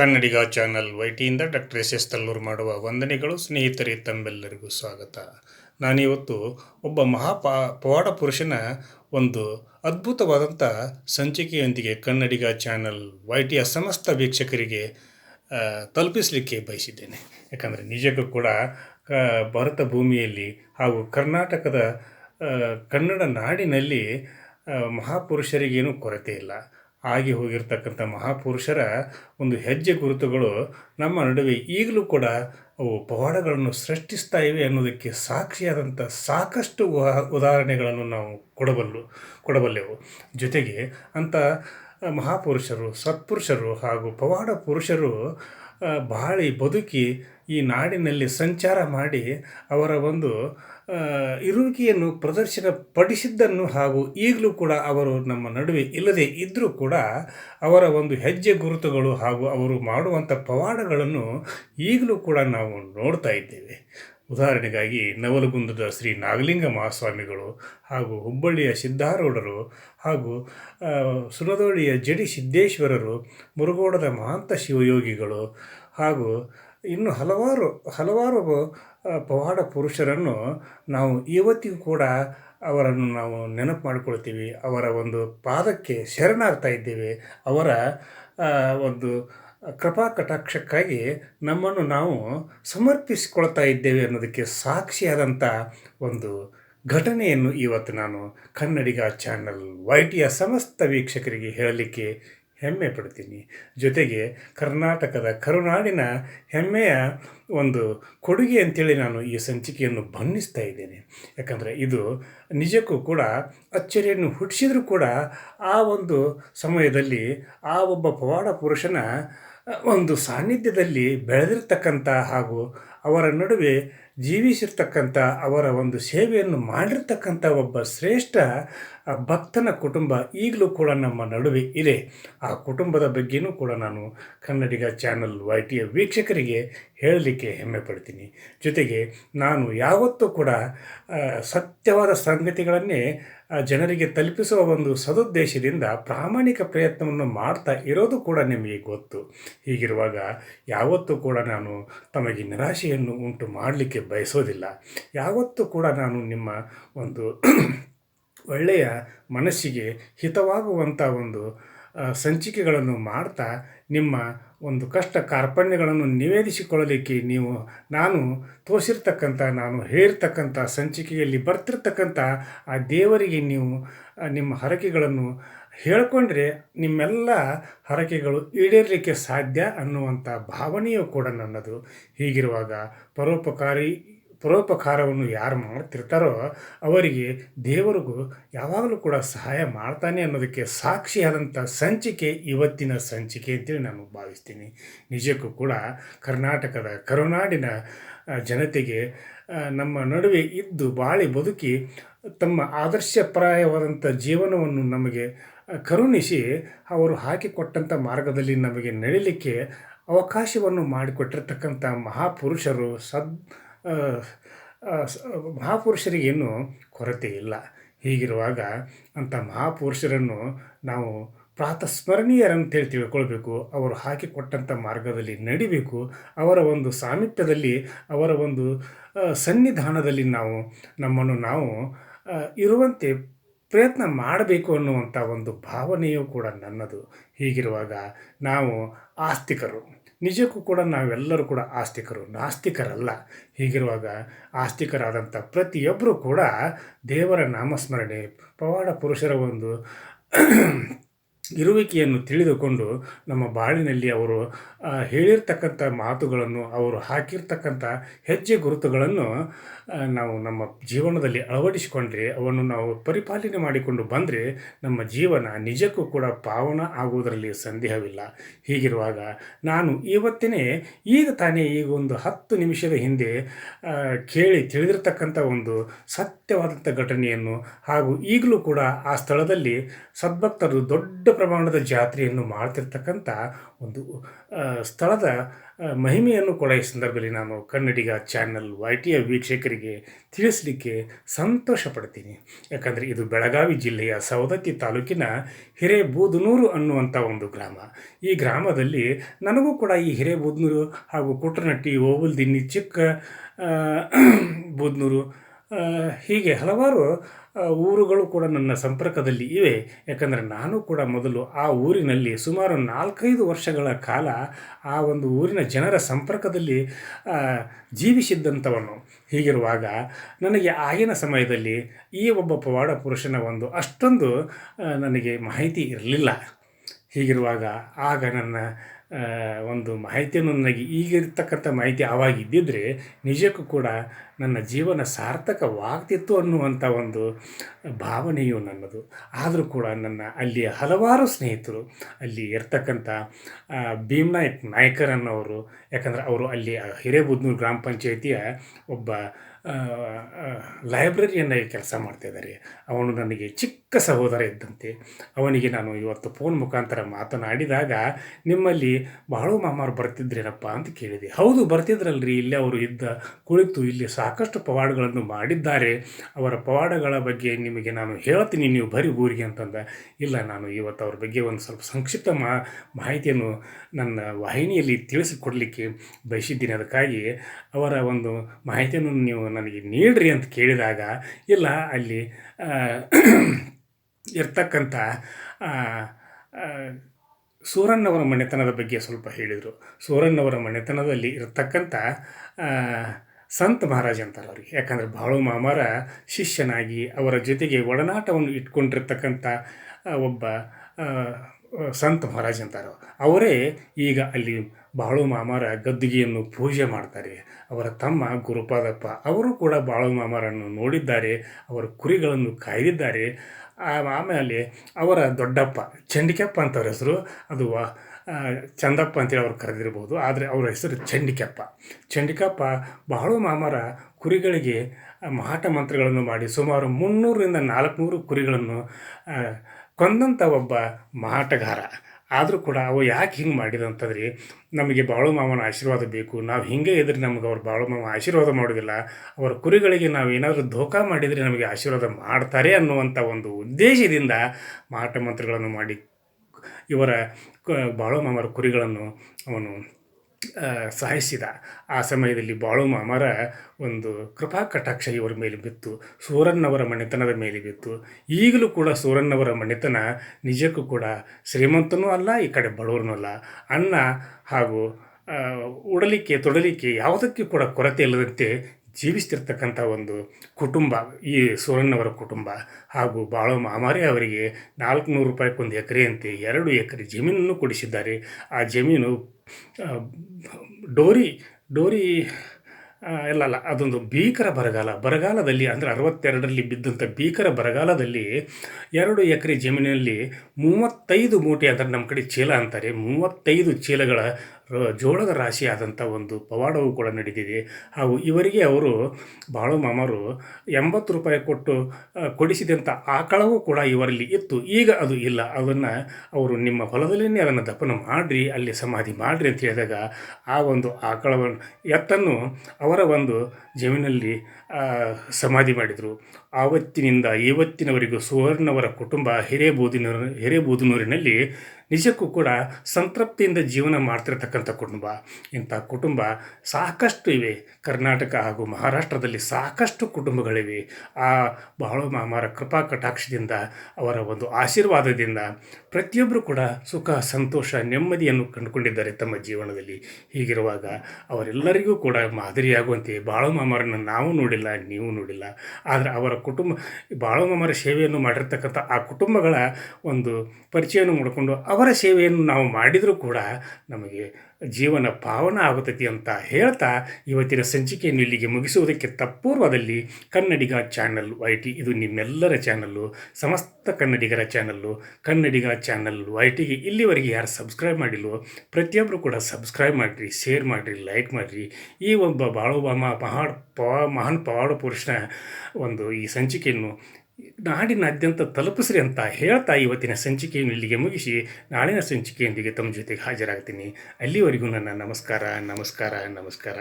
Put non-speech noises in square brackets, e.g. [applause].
ಕನ್ನಡಿಗ channel ವೈಟಿಯಿಂದ doctor S S Tallur ಮಾಡುವ ವಂದನೆಗಳು, ಸ್ನೇಹಿತರಿ, ತಮ್ಮೆಲ್ಲರಿಗೂ ಸ್ವಾಗತ. ನಾನಿವತ್ತು ಒಬ್ಬ ಮಹಾ ಪವಾಡ ಪುರುಷನ ಒಂದು ಅದ್ಭುತವಾದಂಥ ಸಂಚಿಕೆಯೊಂದಿಗೆ ಕನ್ನಡಿಗ ಚಾನಲ್ ವೈಟಿಯ ಸಮಸ್ತ ವೀಕ್ಷಕರಿಗೆ ತಲುಪಿಸಲಿಕ್ಕೆ ಬಯಸಿದ್ದೇನೆ. ಯಾಕಂದರೆ ನಿಜಕ್ಕೂ ಕೂಡ ಭಾರತ ಭೂಮಿಯಲ್ಲಿ ಹಾಗೂ ಕರ್ನಾಟಕದ ಕನ್ನಡ ನಾಡಿನಲ್ಲಿ ಮಹಾಪುರುಷರಿಗೇನೂ ಕೊರತೆ ಇಲ್ಲ. ಆಗಿ ಹೋಗಿರ್ತಕ್ಕಂಥ ಮಹಾಪುರುಷರ ಒಂದು ಹೆಜ್ಜೆ ಗುರುತುಗಳು ನಮ್ಮ ನಡುವೆ ಈಗಲೂ ಕೂಡ ಅವು ಪವಾಡಗಳನ್ನು ಸೃಷ್ಟಿಸ್ತಾ ಇವೆ ಅನ್ನೋದಕ್ಕೆ ಸಾಕ್ಷಿಯಾದಂಥ ಸಾಕಷ್ಟು ಉದಾಹರಣೆಗಳನ್ನು ನಾವು ಕೊಡಬಲ್ಲು ಕೊಡಬಲ್ಲೆವು. ಜೊತೆಗೆ ಅಂಥ ಮಹಾಪುರುಷರು, ಸತ್ಪುರುಷರು ಹಾಗೂ ಪವಾಡ ಪುರುಷರು ಬಾಳಿ ಬದುಕಿ ಈ ನಾಡಿನಲ್ಲಿ ಸಂಚಾರ ಮಾಡಿ ಅವರ ಒಂದು ಇರುವಿಕೆಯನ್ನು ಪ್ರದರ್ಶನ ಪಡಿಸಿದ್ದನ್ನು ಹಾಗೂ ಈಗಲೂ ಕೂಡ ಅವರು ನಮ್ಮ ನಡುವೆ ಇಲ್ಲದೆ ಇದ್ದರೂ ಕೂಡ ಅವರ ಒಂದು ಹೆಜ್ಜೆ ಗುರುತುಗಳು ಹಾಗೂ ಅವರು ಮಾಡುವಂಥ ಪವಾಡಗಳನ್ನು ಈಗಲೂ ಕೂಡ ನಾವು ನೋಡ್ತಾ ಇದ್ದೇವೆ. ಉದಾಹರಣೆಗಾಗಿ ನವಲಗುಂದದ ಶ್ರೀ ನಾಗಲಿಂಗ ಮಹಾಸ್ವಾಮಿಗಳು ಹಾಗೂ ಹುಬ್ಬಳ್ಳಿಯ ಸಿದ್ಧಾರೂಢರು ಹಾಗೂ ಸುರದೋಳಿಯ ಜಡಿ ಸಿದ್ದೇಶ್ವರರು, ಮುರುಗೋಡದ ಮಹಾಂತ ಶಿವಯೋಗಿಗಳು ಹಾಗೂ ಇನ್ನು ಹಲವಾರು ಹಲವಾರು ಪವಾಡ ಪುರುಷರನ್ನು ನಾವು ಇವತ್ತಿಗೂ ಕೂಡ ಅವರನ್ನು ನಾವು ನೆನಪು ಮಾಡಿಕೊಳ್ತೀವಿ. ಅವರ ಒಂದು ಪಾದಕ್ಕೆ ಶರಣಾಗ್ತಾ ಇದ್ದೇವೆ. ಅವರ ಒಂದು ಕೃಪಾ ಕಟಾಕ್ಷಕ್ಕಾಗಿ ನಮ್ಮನ್ನು ನಾವು ಸಮರ್ಪಿಸಿಕೊಳ್ತಾ ಇದ್ದೇವೆ ಅನ್ನೋದಕ್ಕೆ ಸಾಕ್ಷಿಯಾದಂಥ ಒಂದು ಘಟನೆಯನ್ನು ಇವತ್ತು ನಾನು ಕನ್ನಡಿಗ ಚಾನಲ್ ವೈಟಿಯ ಸಮಸ್ತ ವೀಕ್ಷಕರಿಗೆ ಹೇಳಲಿಕ್ಕೆ ಹೆಮ್ಮೆ ಪಡ್ತೀನಿ ಜೊತೆಗೆ ಕರ್ನಾಟಕದ ಕರುನಾಡಿನ ಹೆಮ್ಮೆಯ ಒಂದು ಕೊಡುಗೆ ಅಂತೇಳಿ ನಾನು ಈ ಸಂಚಿಕೆಯನ್ನು ಬಣ್ಣಿಸ್ತಾ ಇದ್ದೇನೆ. ಯಾಕಂದರೆ ಇದು ನಿಜಕ್ಕೂ ಕೂಡ ಅಚ್ಚರಿಯನ್ನು ಹುಟ್ಟಿಸಿದರೂ ಕೂಡ ಆ ಒಂದು ಸಮಯದಲ್ಲಿ ಆ ಒಬ್ಬ ಪವಾಡ ಪುರುಷನ ಒಂದು ಸಾನ್ನಿಧ್ಯದಲ್ಲಿ ಬೆಳೆದಿರ್ತಕ್ಕಂಥ ಹಾಗೂ ಅವರ ನಡುವೆ ಜೀವಿಸಿರ್ತಕ್ಕಂಥ ಅವರ ಒಂದು ಸೇವೆಯನ್ನು ಮಾಡಿರ್ತಕ್ಕಂಥ ಒಬ್ಬ ಶ್ರೇಷ್ಠ ಭಕ್ತನ ಕುಟುಂಬ ಈಗಲೂ ಕೂಡ ನಮ್ಮ ನಡುವೆ ಇದೆ. ಆ ಕುಟುಂಬದ ಬಗ್ಗೆನೂ ಕೂಡ ನಾನು ಕನ್ನಡಿಗ ಚಾನಲ್ ವೈ ಟಿಯ ವೀಕ್ಷಕರಿಗೆ ಹೇಳಲಿಕ್ಕೆ ಹೆಮ್ಮೆ ಪಡ್ತೀನಿ ಜೊತೆಗೆ ನಾನು ಯಾವತ್ತೂ ಕೂಡ ಸತ್ಯವಾದ ಸಂಗತಿಗಳನ್ನೇ ಜನರಿಗೆ ತಲುಪಿಸುವ ಒಂದು ಸದುದ್ದೇಶದಿಂದ ಪ್ರಾಮಾಣಿಕ ಪ್ರಯತ್ನವನ್ನು ಮಾಡ್ತಾ ಇರೋದು ಕೂಡ ನಿಮಗೆ ಗೊತ್ತು. ಹೀಗಿರುವಾಗ ಯಾವತ್ತೂ ಕೂಡ ನಾನು ತಮಗೆ ನಿರಾಶೆಯನ್ನು ಉಂಟು ಮಾಡಲಿಕ್ಕೆ ಬಯಸೋದಿಲ್ಲ. ಯಾವತ್ತೂ ಕೂಡ ನಾನು ನಿಮ್ಮ ಒಂದು [clears throat] ಒಳ್ಳೆಯ ಮನಸ್ಸಿಗೆ ಹಿತವಾಗುವಂಥ ಒಂದು ಸಂಚಿಕೆಗಳನ್ನು ಮಾಡ್ತಾ ನಿಮ್ಮ ಒಂದು ಕಷ್ಟ ಕಾರ್ಪಣ್ಯಗಳನ್ನು ನಿವೇದಿಸಿಕೊಳ್ಳಲಿಕ್ಕೆ ನೀವು, ನಾನು ತೋರಿಸಿರ್ತಕ್ಕಂಥ, ನಾನು ಹೇಳಿರ್ತಕ್ಕಂಥ ಸಂಚಿಕೆಯಲ್ಲಿ ಬರ್ತಿರ್ತಕ್ಕಂಥ ಆ ದೇವರಿಗೆ ನೀವು ನಿಮ್ಮ ಹರಕೆಗಳನ್ನು ಹೇಳ್ಕೊಂಡ್ರೆ ನಿಮ್ಮೆಲ್ಲ ಹರಕೆಗಳು ಈಡೇರಲಿಕ್ಕೆ ಸಾಧ್ಯ ಅನ್ನುವಂಥ ಭಾವನೆಯೂ ಕೂಡ ನನ್ನದು. ಹೀಗಿರುವಾಗ ಪರೋಪಕಾರಿ, ಪರೋಪಕಾರವನ್ನು ಯಾರು ಮಾಡ್ತಿರ್ತಾರೋ ಅವರಿಗೆ ದೇವರಿಗೂ ಯಾವಾಗಲೂ ಕೂಡ ಸಹಾಯ ಮಾಡ್ತಾನೆ ಅನ್ನೋದಕ್ಕೆ ಸಾಕ್ಷಿಯಾದಂಥ ಸಂಚಿಕೆ ಇವತ್ತಿನ ಸಂಚಿಕೆ ಅಂತೇಳಿ ನಾನು ಭಾವಿಸ್ತೀನಿ. ನಿಜಕ್ಕೂ ಕೂಡ ಕರ್ನಾಟಕದ, ಕರುನಾಡಿನ ಜನತೆಗೆ ನಮ್ಮ ನಡುವೆ ಇದ್ದು ಬಾಳಿ ಬದುಕಿ ತಮ್ಮ ಆದರ್ಶಪ್ರಾಯವಾದಂಥ ಜೀವನವನ್ನು ನಮಗೆ ಕರುಣಿಸಿ ಅವರು ಹಾಕಿಕೊಟ್ಟಂಥ ಮಾರ್ಗದಲ್ಲಿ ನಮಗೆ ನಡೀಲಿಕ್ಕೆ ಅವಕಾಶವನ್ನು ಮಾಡಿಕೊಟ್ಟಿರ್ತಕ್ಕಂಥ ಮಹಾಪುರುಷರು ಸದ್ ಮಹಾಪುರುಷರಿಗೇನು ಕೊರತೆ ಇಲ್ಲ. ಹೀಗಿರುವಾಗ ಅಂಥ ಮಹಾಪುರುಷರನ್ನು ನಾವು ಪ್ರಾತಸ್ಮರಣೀಯರಂತೇಳಿ ತಿಳ್ಕೊಳ್ಬೇಕು. ಅವರು ಹಾಕಿಕೊಟ್ಟಂಥ ಮಾರ್ಗದಲ್ಲಿ ನಡಿಬೇಕು. ಅವರ ಒಂದು ಸಾಮೀಪ್ಯದಲ್ಲಿ ಅವರ ಒಂದು ಸನ್ನಿಧಾನದಲ್ಲಿ ನಾವು, ನಮ್ಮನ್ನು ನಾವು ಇರುವಂತೆ ಪ್ರಯತ್ನ ಮಾಡಬೇಕು ಅನ್ನುವಂಥ ಒಂದು ಭಾವನೆಯೂ ಕೂಡ ನನ್ನದು. ಹೀಗಿರುವಾಗ ನಾವು ಆಸ್ತಿಕರು. ನಿಜಕ್ಕೂ ಕೂಡ ನಾವೆಲ್ಲರೂ ಕೂಡ ಆಸ್ತಿಕರು. ನಾಸ್ತಿಕರಲ್ಲ. ಹೀಗಿರುವಾಗ ಆಸ್ತಿಕರಾದಂಥ ಪ್ರತಿಯೊಬ್ಬರೂ ಕೂಡ ದೇವರ ನಾಮಸ್ಮರಣೆ, ಪವಾಡ ಪುರುಷರ ಒಂದು ಇರುವಿಕೆಯನ್ನು ತಿಳಿದುಕೊಂಡು ನಮ್ಮ ಬಾಳಿನಲ್ಲಿ ಅವರು ಹೇಳಿರ್ತಕ್ಕಂಥ ಮಾತುಗಳನ್ನು, ಅವರು ಹಾಕಿರ್ತಕ್ಕಂಥ ಹೆಜ್ಜೆ ಗುರುತುಗಳನ್ನು ನಾವು ನಮ್ಮ ಜೀವನದಲ್ಲಿ ಅಳವಡಿಸಿಕೊಂಡ್ರೆ, ಅವನ್ನು ನಾವು ಪರಿಪಾಲನೆ ಮಾಡಿಕೊಂಡು ಬಂದರೆ ನಮ್ಮ ಜೀವನ ನಿಜಕ್ಕೂ ಕೂಡ ಪಾವನ ಆಗುವುದರಲ್ಲಿ ಸಂದೇಹವಿಲ್ಲ. ಹೀಗಿರುವಾಗ ನಾನು ಇವತ್ತಿನೇ ಈಗ ತಾನೇ ಈಗ ಒಂದು ಹತ್ತು ನಿಮಿಷದ ಹಿಂದೆ ಕೇಳಿ ತಿಳಿದಿರ್ತಕ್ಕಂಥ ಒಂದು ಸತ್ಯವಾದಂಥ ಘಟನೆಯನ್ನು ಹಾಗೂ ಈಗಲೂ ಕೂಡ ಆ ಸ್ಥಳದಲ್ಲಿ ಸದ್ಭಕ್ತರು ದೊಡ್ಡ ಪ್ರಮಾಣದ ಜಾತ್ರೆಯನ್ನು ಮಾಡ್ತಿರ್ತಕ್ಕಂಥ ಒಂದು ಸ್ಥಳದ ಮಹಿಮೆಯನ್ನು ಕೂಡ ಈ ಸಂದರ್ಭದಲ್ಲಿ ನಾನು ಕನ್ನಡಿಗ ಚಾನಲ್ ವೈ ಟಿಯ ವೀಕ್ಷಕರಿಗೆ ತಿಳಿಸಲಿಕ್ಕೆ ಸಂತೋಷ ಪಡ್ತೀನಿ ಯಾಕಂದರೆ ಇದು ಬೆಳಗಾವಿ ಜಿಲ್ಲೆಯ ಸವದತ್ತಿ ತಾಲೂಕಿನ ಹಿರೇಬೂದನೂರು ಅನ್ನುವಂಥ ಒಂದು ಗ್ರಾಮ. ಈ ಗ್ರಾಮದಲ್ಲಿ ನನಗೂ ಕೂಡ ಈ ಹಿರೇಬೂದನೂರು ಹಾಗೂ ಕುಟ್ರನಟ್ಟಿ ಓಬಲ್ದಿನ್ನಿ ಚಿಕ್ಕ ಬೂದನೂರು ಹೀಗೆ ಹಲವಾರು ಊರುಗಳು ಕೂಡ ನನ್ನ ಸಂಪರ್ಕದಲ್ಲಿ ಇವೆ. ಯಾಕಂದರೆ ನಾನು ಕೂಡ ಮೊದಲು ಆ ಊರಿನಲ್ಲಿ ಸುಮಾರು ನಾಲ್ಕೈದು ವರ್ಷಗಳ ಕಾಲ ಆ ಒಂದು ಊರಿನ ಜನರ ಸಂಪರ್ಕದಲ್ಲಿ ಜೀವಿಸಿದ್ದಂಥವನು. ಹೀಗಿರುವಾಗ ನನಗೆ ಆಗಿನ ಸಮಯದಲ್ಲಿ ಈ ಒಬ್ಬ ಪವಾಡ ಪುರುಷನ ಒಂದು ಅಷ್ಟೊಂದು ನನಗೆ ಮಾಹಿತಿ ಇರಲಿಲ್ಲ. ಹೀಗಿರುವಾಗ ಆಗ ನನ್ನ ಒಂದು ಮಾಹಿತಿಯನ್ನು ನನಗೆ ಈಗಿರ್ತಕ್ಕಂಥ ಮಾಹಿತಿ ಆವಾಗ ಇದ್ದಿದ್ದರೆ ನಿಜಕ್ಕೂ ಕೂಡ ನನ್ನ ಜೀವನ ಸಾರ್ಥಕವಾಗ್ತಿತ್ತು ಅನ್ನುವಂಥ ಒಂದು ಭಾವನೆಯು ನನ್ನದು. ಆದರೂ ಕೂಡ ನನ್ನ ಅಲ್ಲಿಯ ಹಲವಾರು ಸ್ನೇಹಿತರು ಅಲ್ಲಿ ಇರ್ತಕ್ಕಂಥ ಆ, ಭೀಮ್ ನಾಯಕ್ ನಾಯ್ಕರನ್ನವರು ಯಾಕಂದರೆ ಅವರು ಅಲ್ಲಿ ಹಿರೇಬುದ್ನೂರು ಗ್ರಾಮ ಪಂಚಾಯಿತಿಯ ಒಬ್ಬ ಲೈಬ್ರರಿಯನ್ನಾಗಿ ಕೆಲಸ ಮಾಡ್ತಿದ್ದಾರೆ ಅವನು ನನಗೆ ಚಿಕ್ಕ ಸಹೋದರ ಇದ್ದಂತೆ. ಅವನಿಗೆ ನಾನು ಇವತ್ತು ಫೋನ್ ಮುಖಾಂತರ ಮಾತನಾಡಿದಾಗ ನಿಮ್ಮಲ್ಲಿ ಬಹಳ ಮಾಮಾರು ಬರ್ತಿದ್ರೇನಪ್ಪ ಅಂತ ಕೇಳಿದೆ. ಹೌದು, ಬರ್ತಿದ್ರಲ್ರಿ. ಇಲ್ಲಿ ಅವರು ಇದ್ದ ಕುಳಿತು ಇಲ್ಲಿ ಸಾಕಷ್ಟು ಪವಾಡಗಳನ್ನು ಮಾಡಿದ್ದಾರೆ. ಅವರ ಪವಾಡಗಳ ಬಗ್ಗೆ ನಿಮಗೆ ನಾನು ಹೇಳ್ತೀನಿ. ನೀವು ಬರೀ ಊರಿಗೆ ಅಂತಂದ. ಇಲ್ಲ, ನಾನು ಇವತ್ತು ಅವ್ರ ಬಗ್ಗೆ ಒಂದು ಸ್ವಲ್ಪ ಸಂಕ್ಷಿಪ್ತ ಮಾ, ಮಾಹಿತಿಯನ್ನು ನನ್ನ ವಾಹಿನಿಯಲ್ಲಿ ತಿಳಿಸಿಕೊಡಲಿಕ್ಕೆ ಬಯಸಿದ್ದೀನಿ. ಅದಕ್ಕಾಗಿ ಅವರ ಒಂದು ಮಾಹಿತಿಯನ್ನು ನೀವು ನನಗೆ ನೀಡ್ರಿ ಅಂತ ಕೇಳಿದಾಗ, ಇಲ್ಲ, ಅಲ್ಲಿ ಇರ್ತಕ್ಕಂಥ ಸೂರಣ್ಣವರ ಮನೆತನದ ಬಗ್ಗೆ ಸ್ವಲ್ಪ ಹೇಳಿದರು. ಸೂರಣ್ಣವರ ಮನೆತನದಲ್ಲಿ ಇರತಕ್ಕಂಥ ಸಂತ ಮಹಾರಾಜ್ ಅಂತಾರೆ ಅವ್ರಿಗೆ. ಯಾಕಂದರೆ ಬಾಳು ಮಾಮಾರ ಶಿಷ್ಯನಾಗಿ ಅವರ ಜೊತೆಗೆ ಒಡನಾಟವನ್ನು ಇಟ್ಕೊಂಡಿರ್ತಕ್ಕಂಥ ಒಬ್ಬ ಸಂತ ಮಹಾರಾಜ್ ಅಂತಾರೆ ಅವರೇ ಈಗ ಅಲ್ಲಿ ಬಾಳು ಮಾಮಾರ ಗದ್ದುಗೆಯನ್ನು ಪೂಜೆ ಮಾಡ್ತಾರೆ. ಅವರ ತಮ್ಮ ಗುರುಪಾದಪ್ಪ, ಅವರು ಕೂಡ ಬಾಳು ಮಾಮಾರನ್ನು ನೋಡಿದ್ದಾರೆ. ಅವರ ಕುರಿಗಳನ್ನು ಕಾಯ್ದಿದ್ದಾರೆ. ಆಮೇಲೆ ಅವರ ದೊಡ್ಡಪ್ಪ ಚಂಡಿಕೆಪ್ಪ ಅಂತ ಅವ್ರ ಹೆಸರು, ಅದು ಚಂದಪ್ಪ ಅಂತೇಳಿ ಅವ್ರು ಕರೆದಿರ್ಬೋದು, ಆದರೆ ಅವರ ಹೆಸರು ಚಂಡಿಕೆಪ್ಪ. ಚಂಡಿಕಪ್ಪ ಬಹಳ ಮಾಮರ ಕುರಿಗಳಿಗೆ ಮಹಾಟ ಮಂತ್ರಗಳನ್ನು ಮಾಡಿ ಸುಮಾರು ಮುನ್ನೂರರಿಂದ ನಾಲ್ಕುನೂರು ಕುರಿಗಳನ್ನು ಕೊಂದಂಥ ಒಬ್ಬ ಮಾಟಗಾರ ಆದರೂ ಕೂಡ ಅವು ಯಾಕೆ ಹಿಂಗೆ ಮಾಡಿದಂತಂದ್ರೆ ನಮಗೆ ಬಾಳು ಮಾವನ ಆಶೀರ್ವಾದ ಬೇಕು. ನಾವು ಹಿಂಗೆ ಇದ್ರೆ ನಮ್ಗೆ ಅವ್ರು ಬಾಳು ಮಾವ ಆಶೀರ್ವಾದ ಮಾಡೋದಿಲ್ಲ. ಅವರ ಕುರಿಗಳಿಗೆ ನಾವು ಏನಾದರೂ ಧೋಕಾ ಮಾಡಿದರೆ ನಮಗೆ ಆಶೀರ್ವಾದ ಮಾಡ್ತಾರೆ ಅನ್ನುವಂಥ ಒಂದು ಉದ್ದೇಶದಿಂದ ಮಾಟ ಮಂತ್ರಗಳನ್ನು ಮಾಡಿ, ಇವರ ಬಾಳು ಮಾಮರ ಕುರಿಗಳನ್ನು ಅವನು ಆ, ಸಾಯಿಸಿದ ಆ ಸಮಯದಲ್ಲಿ ಬಾಳು ಮಾಮರ ಒಂದು ಕೃಪಾ ಕಟಾಕ್ಷ ಇವರ ಮೇಲೆ ಬಿತ್ತು. ಸೂರನ್ನವರ ಮನೆತನದ ಮೇಲೆ ಬಿತ್ತು. ಈಗಲೂ ಕೂಡ ಸೂರನ್ನವರ ಮನೆತನ ನಿಜಕ್ಕೂ ಕೂಡ ಶ್ರೀಮಂತನೂ ಅಲ್ಲ ಈ ಕಡೆ ಬಡವರನೂ ಅಲ್ಲ. ಅನ್ನ ಹಾಗೂ ಉಡಲಿಕ್ಕೆ ತೊಡಲಿಕ್ಕೆ ಯಾವುದಕ್ಕೂ ಕೂಡ ಕೊರತೆ ಇಲ್ಲದಂತೆ ಜೀವಿಸ್ತಿರ್ತಕ್ಕಂಥ ಒಂದು ಕುಟುಂಬ, ಈ ಸೂರಣ್ಣವರ ಕುಟುಂಬ ಹಾಗೂ ಬಾಳು ಮಹಾಮಾರಿ ಅವರಿಗೆ ನಾಲ್ಕುನೂರು ರೂಪಾಯಿಗೊಂದು ಎಕರೆಯಂತೆ ಎರಡು ಎಕರೆ ಜಮೀನನ್ನು ಕೊಡಿಸಿದ್ದಾರೆ. ಆ ಜಮೀನು ಡೋರಿ ಡೋರಿ ಎಲ್ಲ ಅಲ್ಲ ಅದೊಂದು ಭೀಕರ ಬರಗಾಲ. ಬರಗಾಲದಲ್ಲಿ ಅಂದರೆ ಅರವತ್ತೆರಡರಲ್ಲಿ ಬಿದ್ದಂಥ ಭೀಕರ ಬರಗಾಲದಲ್ಲಿ ಎರಡು ಎಕರೆ ಜಮೀನಿನಲ್ಲಿ ಮೂವತ್ತೈದು ಮೂಟೆ, ಅಂದರೆ ನಮ್ಮ ಕಡೆ ಚೀಲ ಅಂತಾರೆ, ಮೂವತ್ತೈದು ಚೀಲಗಳ ಜೋಳದ ರಾಶಿ ಆದಂಥ ಒಂದು ಪವಾಡವು ಕೂಡ ನಡೆದಿದೆ ಹಾಗೂ ಇವರಿಗೆ ಅವರು, ಬಾಳು ಮಾಮರು ಎಂಬತ್ತು ರೂಪಾಯಿ ಕೊಟ್ಟು ಕೊಡಿಸಿದಂಥ ಆಕಳವೂ ಕೂಡ ಇವರಲ್ಲಿ ಇತ್ತು. ಈಗ ಅದು ಇಲ್ಲ. ಅದನ್ನು ಅವರು ನಿಮ್ಮ ಹೊಲದಲ್ಲೇ ಅದನ್ನು ದಪ್ಪನ ಮಾಡಿರಿ, ಅಲ್ಲಿ ಸಮಾಧಿ ಮಾಡಿರಿ ಅಂತ ಹೇಳಿದಾಗ ಆ ಒಂದು ಆಕಳವನ್ನು ಎತ್ತನ್ನು ಅವರ ಒಂದು ಜಮೀನಲ್ಲಿ ಸಮಾಧಿ ಮಾಡಿದರು. ಆವತ್ತಿನಿಂದ ಇವತ್ತಿನವರೆಗೂ ಸುವರ್ಣವರ ಕುಟುಂಬ ಹಿರೇಬೂದಿನ ಹಿರೇಬೂದಿನೂರಿನಲ್ಲಿ ನಿಜಕ್ಕೂ ಕೂಡ ಸಂತೃಪ್ತಿಯಿಂದ ಜೀವನ ಮಾಡ್ತಿರ್ತಕ್ಕಂಥ ಕುಟುಂಬ. ಇಂಥ ಕುಟುಂಬ ಸಾಕಷ್ಟು ಇವೆ. ಕರ್ನಾಟಕ ಹಾಗೂ ಮಹಾರಾಷ್ಟ್ರದಲ್ಲಿ ಸಾಕಷ್ಟು ಕುಟುಂಬಗಳಿವೆ. ಆ ಬಹಳ ಮಾಮಾರ ಕೃಪಾ ಕಟಾಕ್ಷದಿಂದ, ಅವರ ಒಂದು ಆಶೀರ್ವಾದದಿಂದ ಪ್ರತಿಯೊಬ್ಬರು ಕೂಡ ಸುಖ, ಸಂತೋಷ, ನೆಮ್ಮದಿಯನ್ನು ಕಂಡುಕೊಂಡಿದ್ದಾರೆ ತಮ್ಮ ಜೀವನದಲ್ಲಿ. ಹೀಗಿರುವಾಗ ಅವರೆಲ್ಲರಿಗೂ ಕೂಡ ಮಾದರಿಯಾಗುವಂತೆ ಬಾಳು ಮಾಮಾರನ್ನು ನಾವು ನೋಡಿಲ್ಲ, ನೀವು ನೋಡಿಲ್ಲ. ಆದರೆ ಅವರ ಕುಟುಂಬ, ಬಾಳು ಮಾಮಾರ ಸೇವೆಯನ್ನು ಮಾಡಿರ್ತಕ್ಕಂಥ ಆ ಕುಟುಂಬಗಳ ಒಂದು ಪರಿಚಯವನ್ನು ಮಾಡಿಕೊಂಡು ಸೇವೆಯನ್ನು ನಾವು ಮಾಡಿದರೂ ಕೂಡ ನಮಗೆ ಜೀವನ ಪಾವನ ಆಗುತ್ತದೆ ಅಂತ ಹೇಳ್ತಾ ಇವತ್ತಿನ ಸಂಚಿಕೆಯನ್ನು ಇಲ್ಲಿಗೆ ಮುಗಿಸುವುದಕ್ಕೆ ತಪ್ಪೂರ್ವದಲ್ಲಿ ಕನ್ನಡಿಗ ಚಾನಲ್ ವೈ ಟಿ ಇದು ನಿಮ್ಮೆಲ್ಲರ ಚಾನಲ್ಲು, ಸಮಸ್ತ ಕನ್ನಡಿಗರ ಚಾನಲ್ಲು. ಕನ್ನಡಿಗ ಚಾನಲ್ ವೈ ಟಿಗೆ ಇಲ್ಲಿವರೆಗೆ ಯಾರು ಸಬ್ಸ್ಕ್ರೈಬ್ ಮಾಡಿಲ್ಲೋ ಪ್ರತಿಯೊಬ್ಬರು ಕೂಡ ಸಬ್ಸ್ಕ್ರೈಬ್ ಮಾಡಿರಿ, ಶೇರ್ ಮಾಡಿರಿ, ಲೈಕ್ ಮಾಡಿರಿ. ಈ ಒಬ್ಬ ಬಾಳೋಬಾಮ ಮಹಾ ಪ ಮಹಾನ್ ಪವಾಡ ಪುರುಷನ ಒಂದು ಈ ಸಂಚಿಕೆಯನ್ನು ನಾಡಿನಾದ್ಯಂತ ತಲುಪಿಸ್ರಿ ಅಂತ ಹೇಳ್ತಾ ಇವತ್ತಿನ ಸಂಚಿಕೆಯನ್ನು ಇಲ್ಲಿಗೆ ಮುಗಿಸಿ, ನಾಳಿನ ಸಂಚಿಕೆಯೊಂದಿಗೆ ತಮ್ಮ ಜೊತೆಗೆ ಹಾಜರಾಗ್ತೀನಿ. ಅಲ್ಲಿವರೆಗೂ ನನ್ನ ನಮಸ್ಕಾರ ನಮಸ್ಕಾರ ನಮಸ್ಕಾರ.